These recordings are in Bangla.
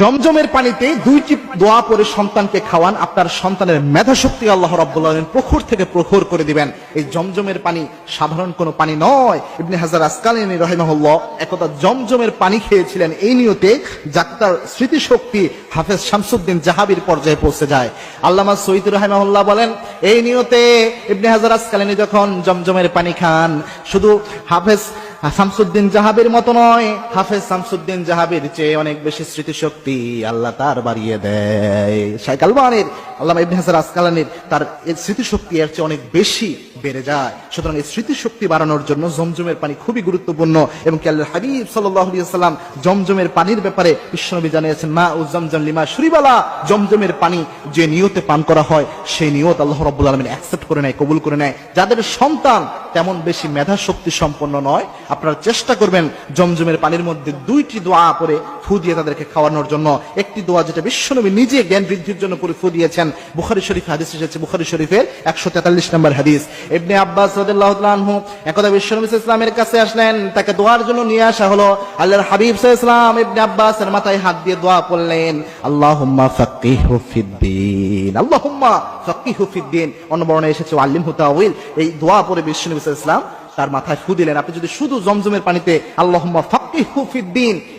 জমজমের পানিতে দুইটি দোয়া পরে সন্তানকে খাওয়ান। আপনার সন্তানের মেধা শক্তি আল্লাহ রাব্বুল প্রখর থেকে প্রখর করে দিবেন। এই জমজমের পানি সাধারণ কোনো পানি নয়। ইবনে হাজার আসকালিনী রহিমাহুল্লাহ একদা জমজমের পানি খেয়েছিলেন। এই নিয়তে যাতে তার স্মৃতিশক্তি হাফেজ শামসুদ্দিন জাহাবির পর্যায়ে পৌঁছে যায়। আল্লামা সৈয়দ রহিমাহুল্লাহ বলেন, এই নিয়তে ইবনে হাজার আসকালিনী যখন জমজমের পানি খান, শুধু হাফেজ শামসুদ্দিন জাহাবের মতো নয়। হাফেজ শামসুদ্দিন জাহাবের চেয়ে অনেক বেশি স্মৃতিশক্তি আল্লাহ তার বাড়িয়ে দেয়। শাইকালবানের আল্লাহ ইবনে হাসান আসকালানির তার স্মৃতি স্মৃতিশক্তি এর চেয়ে অনেক বেশি বেড়ে যায়। সুতরাং এই স্মৃতিশক্তি বাড়ানোর জন্য জমজমের পানি খুবই গুরুত্বপূর্ণ এবং কি আল্লাহ হাবিব সাল্লাম জমজমের পানির ব্যাপারে বিশ্বনবী জানিয়েছেন, মা ও জমজম লিমা শুরিবালা। জমজমের পানি যে নিয়তে পান করা হয়, সেই নিয়ত আল্লাহ রাব্বুল আলামিন অ্যাকসেপ্ট করে নেয়, কবুল করে নেয়। যাদের সন্তান তেমন বেশি মেধা শক্তি সম্পন্ন নয়, আপনারা চেষ্টা করবেন জমজমের পানির মধ্যে দুইটি দোয়া পরে ফু দিয়ে তাদেরকে খাওয়ানোর জন্য একটি দোয়া যেটা বিশ্বনবী নিজে জ্ঞান বৃদ্ধির জন্য করে ফু দিয়েছেন। বুখারী শরীফ হাদিস এসেছে, বুখারী শরীফের একশো তেতাল্লিশ নম্বর হাদিস। ইবনে আব্বাস আনহু একদা বিশ্বনবী ইসলামের কাছে আসলেন, তাকে দোয়ার জন্য নিয়ে আসা হলো। আল্লাহর হাবিব ইসলাম ইবনে আব্বাসের মাথায় হাত দিয়ে দোয়া পড়লেন আল্লাহুম্মা অন্য বর্ণে এসেছে আল্লিমহু তাওয়িল। এই দোয়া পরে বিশ্বনবী ইসলাম তার মাথায় ফু দিলেন। আপনি যদি শুধু জমজমের পানিতে আল্লাহুম্মা ফাক্কিহু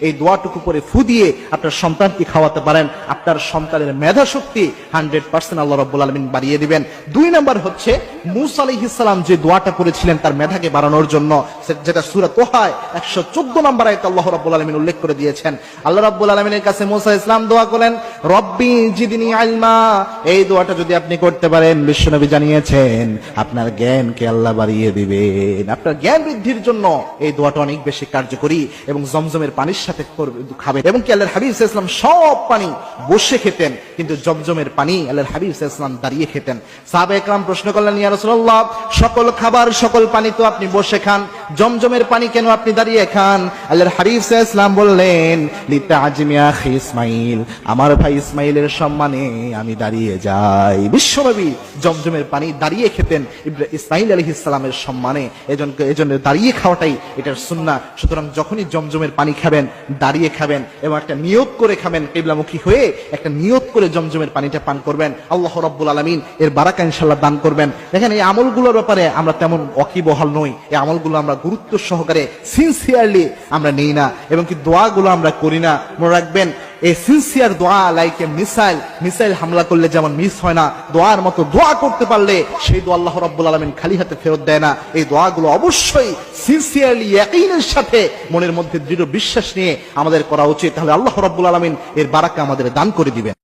এই দোয়াটুকু করে ফু দিয়ে আপনার সন্তানকে খাওয়াতে পারেন। আপনার সন্তানের মেধা শক্তি হান্ড্রেড পার্সেন্ট আল্লাহ রব্বুল আলমিন বাড়িয়ে দিবেন। দুই নম্বর হচ্ছে মুসা আলাইহিস সালাম যে দোয়াটা করেছিলেন তার মেধাকে বাড়ানোর জন্য যেটা সূরা তোহায়, একশো চোদ্দ নম্বর আল্লাহ আলমিন উল্লেখ করে দিয়েছেন। আল্লাহ আলমিনের কাছে মুসা ইসলাম দোয়া করেন রব্বি আলমা এই দোয়াটা যদি আপনি করতে পারেন জানিয়েছেন, আপনার জ্ঞানকে আল্লাহ বাড়িয়ে দিবেন। আপনার জ্ঞান বৃদ্ধির জন্য এই দোয়াটা অনেক বেশি কার্যকরী এবং জমজমের পানির সাথে খাবেন। এবং কি আল্লাহর হাবিব ওয়াসাল্লাম সব পানি বসে খেতেন, কিন্তু জমজমের পানি আল্লাহর হাবিব ইসলাম দাঁড়িয়ে খেতেন। সাহাবা একরাম প্রশ্ন করলেন, ইয়া রাসূলুল্লাহ সকল খাবার সকল পানি তো আপনি বসে খান। জমজমের পানি কেন আপনি দাঁড়িয়ে খান? আল্লাহর আলাইহি ওয়াসাল্লাম বললেন লিতাজিমি আখি ইসমাইল আমার ভাই ইসমাইলের সম্মানে আমি দাঁড়িয়ে যাই। বিশ্বনবী জমজমের পানি দাঁড়িয়ে খেতেন ইসমাইল আলাইহিস সালামের সম্মানে। এজন্য এজন্য দাঁড়িয়ে খাওয়াটাই এটার সুন্না সুতরাং যখনই জমজমের পানি খাবেন, দাঁড়িয়ে খাবেন এবং একটা নিয়োগ করে খাবেন, কেবলামুখী হয়ে একটা নিয়োগ করে জমজমের পানিটা পান করবেন, আল্লাহ রব্বুল আলমিন এর বারাকা ইনশাল্লাহ দান করবেন। দেখেন, এই আমলগুলোর ব্যাপারে আমরা তেমন অকিবহাল নই। এই আমলগুলো আমরা গুরুত্ব সহকারে সিনসিয়ারলি আমরা নেই না, এবং কি দোয়াগুলো আমরা করি না। মনে রাখবেন, এই সিনসিয়ার দোয়া লাইক মিসাইল মিসাইল হামলা করলে যেমন মিস হয় না, দোয়ার মতো দোয়া করতে পারলে সেই দোয়া আল্লাহ রাব্বুল আলামিন খালি হাতে ফেরত দেয় না। এই দোয়াগুলো অবশ্যই সিনসিয়ারলি ইয়াকিনের সাথে মনের মধ্যে দৃঢ় বিশ্বাস নিয়ে আমাদের করা উচিত। তাহলে আল্লাহ রাব্বুল আলামিন এর বারাকা আমাদের দান করে দিবেন।